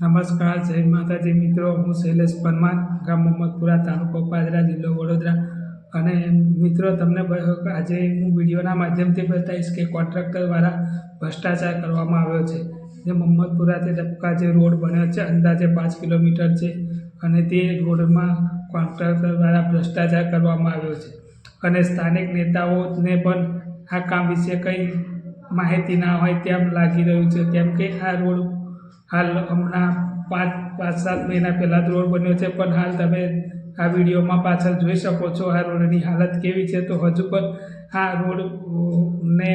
નમસ્કાર, જય માતાજી મિત્રો. હું શૈલેષ પરમાર, ગામ મોહમ્મદપુરા, તાલુકો પાદરા, જિલ્લો વડોદરા. અને મિત્રો, તમને આજે હું વિડીયોના માધ્યમથી બતાવીશ કે કોન્ટ્રાક્ટરવાળા ભ્રષ્ટાચાર કરવામાં આવ્યો છે. જે મોહમ્મદપુરાથી ડબકા જે રોડ બન્યો છે, અંદાજે પાંચ કિલોમીટર છે અને તે રોડમાં કોન્ટ્રાક્ટરવાળા ભ્રષ્ટાચાર કરવામાં આવ્યો છે. અને સ્થાનિક નેતાઓને પણ આ કામ વિશે કંઈ માહિતી ના હોય તેમ લાગી રહ્યું છે. કેમ કે આ રોડ હાલ હમણાં પાંચ પાંચ, સાત મહિના પહેલાં જ રોડ બન્યો છે, પણ હાલ તમે આ વિડીયોમાં પાછળ જોઈ શકો છો આ રોડની હાલત કેવી છે. તો હજુ પણ આ રોડ ને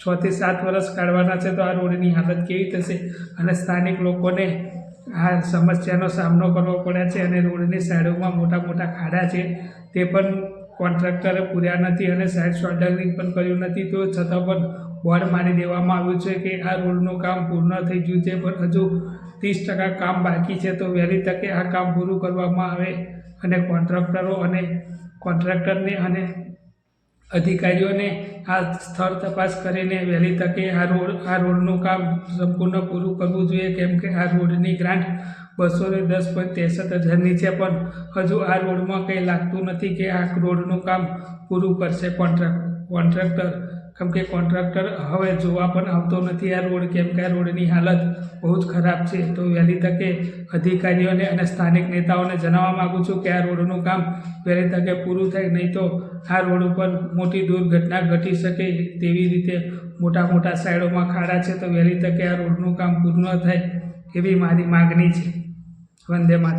છથી સાત વર્ષ કાઢવાના છે, તો આ રોડની હાલત કેવી થશે? અને સ્થાનિક લોકોને આ સમસ્યાનો સામનો કરવો પડે છે અને રોડની સાઈડોમાં મોટા મોટા ખાડા છે, તે પણ કોન્ટ્રાક્ટરે પૂર્યા નથી અને સાઈડ શોલ્ડરિંગ પણ કર્યું નથી. તો છતાં પણ બોર્ડ મારી દેવામાં આવ્યું છે કે આ રોડનું કામ પૂર્ણ થઈ ગયું છે, પણ હજુ ત્રીસ ટકા કામ બાકી છે, તો વહેલી તકે આ કામ પૂરું કરવામાં આવે અને કોન્ટ્રાક્ટરો અને કોન્ટ્રાક્ટરને અને અધિકારીઓને આ સ્થળ તપાસ કરીને વહેલી તકે આ રોડ આ રોડનું કામ સંપૂર્ણ પૂરું કરવું જોઈએ, કેમ કે આ રોડની ગ્રાન્ટ બસો ને દસ પોઈન્ટ ત્રેસઠ હજારની છે, પણ હજુ આ રોડમાં કંઈ લાગતું નથી કે આ રોડનું કામ પૂરું કરશે કોન્ટ્રાક્ટ કોન્ટ્રાક્ટર. કેમ કે કોન્ટ્રાક્ટર હવે જોવા પણ આવતો નથી. આ રોડ કેમ કે આ રોડની હાલત બહુ જ ખરાબ છે. તો વહેલી તકે અધિકારીઓને અને સ્થાનિક નેતાઓને જણાવવા માગું છું કે આ રોડનું કામ વહેલી તકે પૂરું થાય, નહીં તો આ રોડ ઉપર મોટી દુર્ઘટના ઘટી શકે તેવી રીતે મોટા મોટા સાઈડોમાં ખાડા છે. તો વહેલી તકે આ રોડનું કામ પૂર્ણ થાય એવી મારી માગણી છે. વંદે માતરમ